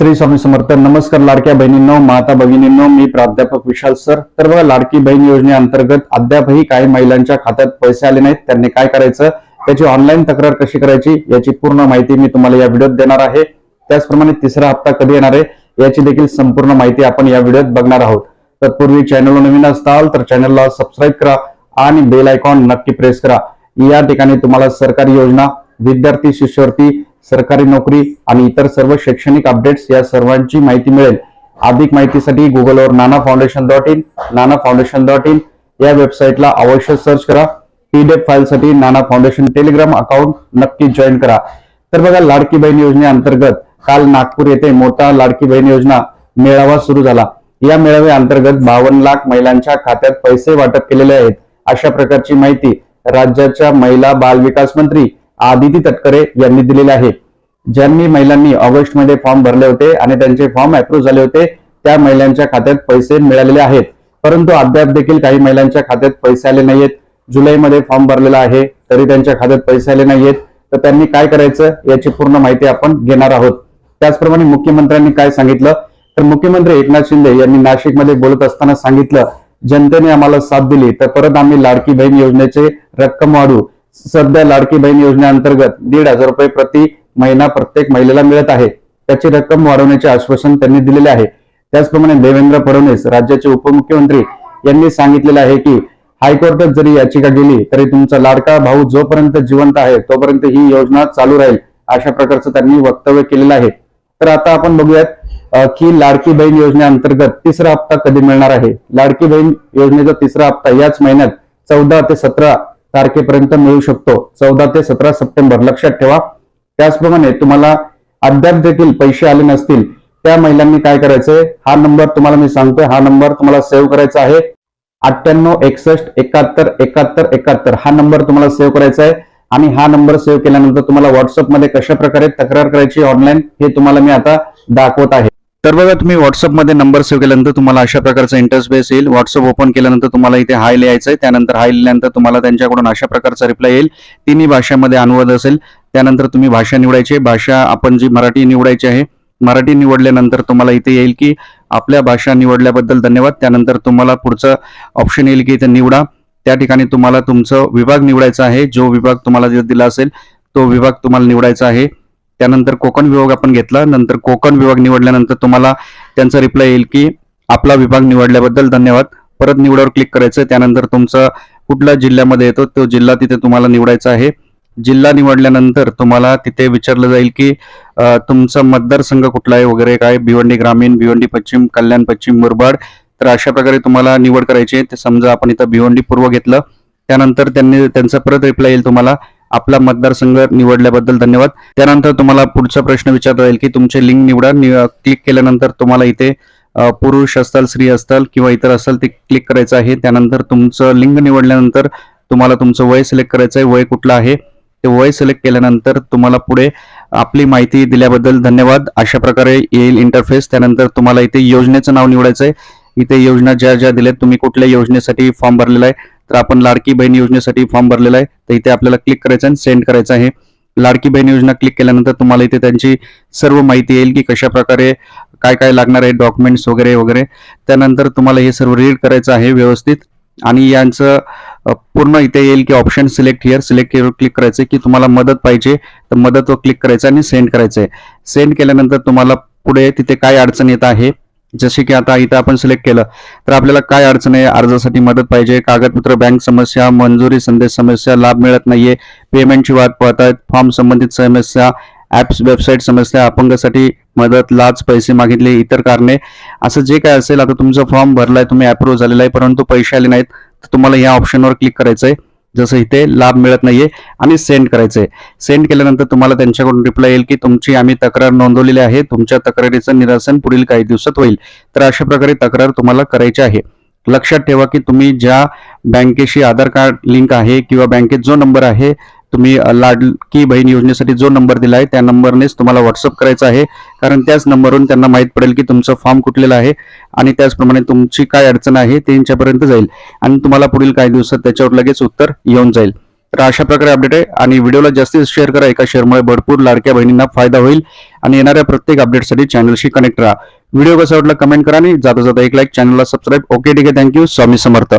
श्री स्वामी समर्थ नमस्कार लाडक्या बहिणींनो माता भगिनींनो मी प्राध्यापक विशाल सर. तर बघा लाडकी बहीण योजनेअंतर्गत अद्यापही काही महिलांच्या खात्यात पैसे आले नाहीत. त्यांनी काय करायचं? त्याची ऑनलाईन तक्रार कशी करायची? याची पूर्ण माहिती मी तुम्हाला या व्हिडिओत देणार आहे. त्याचप्रमाणे तिसरा हप्ता कधी येणार आहे? याची देखील संपूर्ण माहिती आपण या व्हिडिओत बघणार आहोत. तत्पूर्वी चॅनलवर नवीन असताल तर चॅनलला सबस्क्राईब करा आणि बेल आयकॉन नक्की प्रेस करा. या ठिकाणी तुम्हाला सरकारी योजना विद्यार्थी शिष्यवृत्ती सरकारी नोकरी आणि इतर सर्व शैक्षणिक अपडेट्स या सर्वांची माहिती मिळेल. अधिक माहितीसाठी गुगलवर Nana foundation dot in Nana foundation dot in या वेबसाईटला अवश्य सर्च करा. पीडीएफ फाईलसाठी नाना फाउंडेशन टेलिग्राम अकाउंट नक्की जॉईन करा. तर बघा लाडकी बहीण योजनेअंतर्गत काल नागपूर येथे मोठा लाडकी बहीण योजना मेळावा सुरू झाला. या मेळाव्या अंतर्गत बावन्न लाख महिलांच्या खात्यात पैसे वाटप केलेले आहेत. अशा प्रकारची माहिती राज्याच्या महिला बाल विकास मंत्री आदिती तटकरे यांनी दिलेले आहे. ज्यांनी महिलांनी ऑगस्टमध्ये फॉर्म भरले होते आणि त्यांचे फॉर्म अप्रूव्ह झाले होते त्या महिलांच्या खात्यात पैसे मिळालेले आहेत. परंतु अद्याप देखील काही महिलांच्या खात्यात पैसे आले नाहीयेत. जुलैमध्ये फॉर्म भरलेला आहे तरी त्यांच्या खात्यात पैसे आले नाहीयेत. तर त्यांनी काय करायचं याची पूर्ण माहिती आपण घेणार आहोत. त्याचप्रमाणे मुख्यमंत्र्यांनी काय सांगितलं? तर मुख्यमंत्री एकनाथ शिंदे यांनी नाशिकमध्ये बोलत असताना सांगितलं जनतेने आम्हाला साथ दिली तर परत आम्ही लाडकी बहीण योजनेचे रक्कम वाढू सध्या लाडकी बहीण योजनेअंतर्गत दीड हजार रुपये प्रति महिना प्रत्येक महिलेला मिळत आहे. त्याची रक्कम वाढवण्याचे आश्वासन त्यांनी दिलेले आहे. त्याचप्रमाणे देवेंद्र फडणवीस राज्याचे उपमुख्यमंत्री यांनी सांगितलेलं आहे की हायकोर्टात जरी याचिका गेली तरी तुमचा लाडका भाऊ जोपर्यंत जिवंत आहे तोपर्यंत ही योजना चालू राहील अशा प्रकारचं त्यांनी वक्तव्य केलेलं आहे. तर आता आपण बघूयात की लाडकी बहीण योजनेअंतर्गत तिसरा हप्ता कधी मिळणार आहे? लाडकी बहीण योजनेचा तिसरा हप्ता याच महिन्यात चौदा ते सतरा तारखेपर्यंत मिळू शकतो. चौदा ते सतरा सप्टेंबर. लक्षात ठेवा. त्याचप्रमाणे तुम्हाला अद्याप देखील पैसे आले नसतील त्या महिलांनी काय करायचंय? हा नंबर तुम्हाला मी सांगतोय. हा नंबर तुम्हाला सेव्ह करायचा आहे. अठ्ठ्याण्णव एकसष्ट एकाहत्तर एकाहत्तर एकाहत्तर. हा नंबर तुम्हाला सेव्ह करायचा आहे. आणि हा नंबर सेव्ह केल्यानंतर तुम्हाला व्हॉट्सअपमध्ये कशा प्रकारे तक्रार करायची ऑनलाईन हे तुम्हाला मी आता दाखवत आहे. तर बघा तुम्ही व्हॉट्सअपमध्ये नंबर सेव्ह केल्यानंतर तुम्हाला अशा प्रकारचा इंटरफेस येईल. व्हॉट्सअप ओपन केल्यानंतर तुम्हाला इथे हाय लिहायचं आहे त्यानंतर हाय लिहिल्यानंतर तुम्हाला त्यांच्याकडून अशा प्रकारचा रिप्लाय येईल. तिन्ही भाषामध्ये अनुवाद असेल. त्यानंतर तुम्ही भाषा निवडायची आहे. भाषा आपण जी मराठी निवडायची आहे मराठी निवडल्यानंतर तुम्हाला इथे येईल की आपल्या भाषा निवडल्याबद्दल धन्यवाद. त्यानंतर तुम्हाला पुढचं ऑप्शन येईल की इथे निवडा. त्या ठिकाणी तुम्हाला तुमचं विभाग निवडायचा आहे. जो विभाग तुम्हाला दिला असेल तो विभाग तुम्हाला निवडायचा आहे. त्यानंतर कोकण विभाग आपण घेतला. नंतर कोकण विभाग निवडल्यानंतर तुम्हाला त्यांचा रिप्लाय येईल की आपला विभाग निवडल्याबद्दल धन्यवाद. परत निवडावर क्लिक करायचं. त्यानंतर तुमचा कुठल्या जिल्ह्यामध्ये येतो तो जिल्हा तिथे तुम्हाला निवडायचा आहे. जिल्हा निवडल्यानंतर तुम्हाला तिथे विचारलं जाईल की तुमचा मतदारसंघ कुठला आहे वगैरे काय? भिवंडी ग्रामीण भिवंडी पश्चिम कल्याण पश्चिम मुरबाड. तर अशा प्रकारे तुम्हाला निवड करायची आहे. ते समजा आपण इथं भिवंडी पूर्व घेतलं. त्यानंतर त्यांनी त्यांचा परत रिप्लाय येईल तुम्हाला. आपला मतदारसंघ निवडल्याबद्दल धन्यवाद. त्यानंतर तुम्हाला पुढचा प्रश्न विचारता येईल की तुमचे लिंक निवडा. क्लिक केल्यानंतर तुम्हाला इथे पुरुष असताल स्त्री असताल किंवा इतर असाल ते क्लिक करायचं आहे. त्यानंतर तुमचं लिंग निवडल्यानंतर तुम्हाला तुमचं वय सिलेक्ट करायचं आहे. वय कुठलं आहे? ते वय सिलेक्ट केल्यानंतर तुम्हाला पुढे आपली माहिती दिल्याबद्दल धन्यवाद. अशा प्रकारे येईल इंटरफेस त्यानंतर तुम्हाला इथे योजनेचं नाव निवडायचं आहे इथे योजना ज्या ज्या दिल्यात तुम्ही कुठल्या योजनेसाठी फॉर्म भरलेला आहे तर आपण लाडकी बहीण योजनेसाठी फॉर्म भरलेला आहे. तर इथे आपल्याला क्लिक करायचं आणि सेंड करायचं आहे. लाडकी बहीण योजना क्लिक केल्यानंतर तुम्हाला इथे त्यांची सर्व माहिती येईल की कशा प्रकारे काय काय लागणार आहे डॉक्युमेंट्स वगैरे वगैरे. त्यानंतर तुम्हाला हे सर्व रीड करायचं आहे व्यवस्थित. आणि यांचं पूर्ण इथे येईल की option select here select here click करायचं की तुम्हाला मदत पाहिजे. तर मदतवर क्लिक करायचं आणि सेंड करायचं आहे. सेंड केल्यानंतर तुम्हाला पुढे तिथे काय अडचण येत आहे जसे की आता इथं आपण सिलेक्ट केलं तर आपल्याला काय अडचण आहे? अर्जासाठी मदत पाहिजे. कागदपत्र बँक समस्या मंजुरी संदेश समस्या लाभ मिळत नाहीये. पेमेंटची वाट पाहत आहेत फॉर्म संबंधित समस्या ऍप्स वेबसाईट समस्या अपंगासाठी मदत लाच पैसे मागितले इतर कारणे. असं जे काय असेल आता तुमचा फॉर्म भरलाय तुम्ही अप्रूव्ह झालेला आहे परंतु पैसे आले नाहीत तर तुम्हाला या ऑप्शनवर क्लिक करायचं आहे जसं इथे लाभ मिळत नाहीये आणि सेंड करायचंय. सेंड केल्यानंतर तुम्हाला त्यांच्याकडून रिप्लाय येईल की तुमची आम्ही तक्रार नोंदवलेली आहे तुमच्या तक्रारीचं निरासन पुढील काही दिवसात होईल. तर अशा प्रकारे तक्रार तुम्हाला करायची आहे. लक्षात ठेवा की तुम्ही ज्या बँकेशी आधार कार्ड लिंक आहे किंवा बँकेत जो नंबर आहे तुम्ही लाडकी बहीण योजनेसाठी जो नंबर दिला आहे त्या नंबरनेच तुम्हाला व्हॉट्सअप करायचा आहे. कारण त्याच नंबरवरून त्यांना माहीत पडेल की तुमचं फॉर्म कुठलेला आहे आणि त्याचप्रमाणे तुमची काय अडचण आहे त्यांच्यापर्यंत जाईल. आणि तुम्हाला पुढील काही दिवसात त्याच्यावर लगेच उत्तर येऊन जाईल. तर अशा प्रकारे अपडेट आहे आणि व्हिडिओला जास्तीत शेअर करा. एका शेअरमुळे भरपूर लाडक्या बहिणींना फायदा होईल आणि येणाऱ्या प्रत्येक अपडेटसाठी चॅनलशी कनेक्ट राहा. व्हिडिओ कसा वाटला कमेंट करा आणि जाता जाता एक लाईक चॅनलला सबस्क्राईब ओके ठीक आहे. Thank you Swami Samarth.